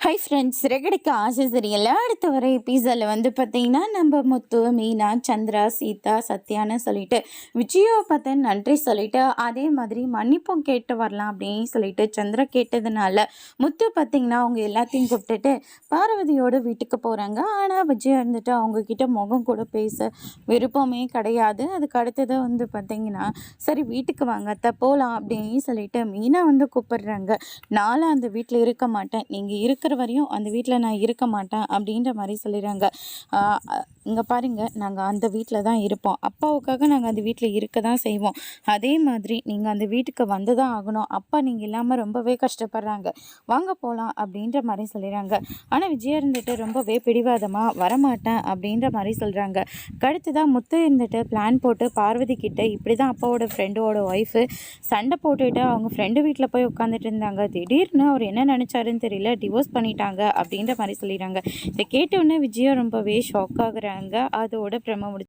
Hi friends ரெகடிக்க ஆசை சரியில்லை அடுத்த வர எபிசோடில் வந்து பார்த்தீங்கன்னா நம்ம முத்து மீனா சந்திரா சீதா சத்யான்னு சொல்லிட்டு விஜயாவை பார்த்து நன்றி சொல்லிட்டு அதே மாதிரி மன்னிப்பும் கேட்டு வரலாம் அப்படின்னு சொல்லிட்டு சந்திரா கேட்டதுனால முத்து பார்த்தீங்கன்னா அவங்க எல்லாத்தையும் கூப்பிட்டுட்டு பார்வதியோட வீட்டுக்கு போகிறாங்க ஆனால் விஜயா இருந்துட்டு அவங்கக்கிட்ட முகம் கூட பேச விருப்பமே கிடையாது. அதுக்கு அடுத்தது வந்து பார்த்தீங்கன்னா சரி வீட்டுக்கு வாங்க அத்தை போகலாம் அப்படின்னு சொல்லிட்டு மீனா வந்து கூப்பிடுறாங்க. நானும் அந்த வீட்டில் இருக்க மாட்டேன். நீங்கள் இருக்க இருக்கிற வரையும் அந்த வீட்டில் நான் இருக்க மாட்டேன் அப்படின்ற மாதிரி சொல்லிடுறாங்க. இங்கே பாருங்கள் நாங்கள் அந்த வீட்டில் தான் இருப்போம். அப்பாவுக்காக நாங்கள் அந்த வீட்டில் இருக்க தான் செய்வோம். அதே மாதிரி நீங்கள் அந்த வீட்டுக்கு வந்து தான் ஆகணும். அப்பா நீங்கள் இல்லாமல் ரொம்பவே கஷ்டப்படுறாங்க. வாங்க போகலாம் அப்படின்ற மாதிரி சொல்லிடுறாங்க. ஆனால் விஜயா இருந்துட்டு ரொம்பவே பிடிவாதமாக வரமாட்டேன் அப்படின்ற மாதிரி சொல்கிறாங்க கடுத்து தான் முத்து இருந்துட்டு பிளான் போட்டு பார்வதி கிட்ட இப்படி தான் அப்பாவோட ஃப்ரெண்டோட ஒய்ஃபு சண்டை போட்டுட்டு அவங்க ஃப்ரெண்டு வீட்டில் போய் உட்காந்துட்டு இருந்தாங்க. திடீர்னு அவர் என்ன நினச்சாருன்னு தெரியல. டிவோர்ஸ் பண்ணிட்டாங்க அப்படின்ற மாதிரி சொல்லிடுறாங்க. இதை கேட்டவுடனே விஜயா ரொம்பவே ஷாக் ஆகுறாங்க. அதோட பிரம்ம முடிச்சு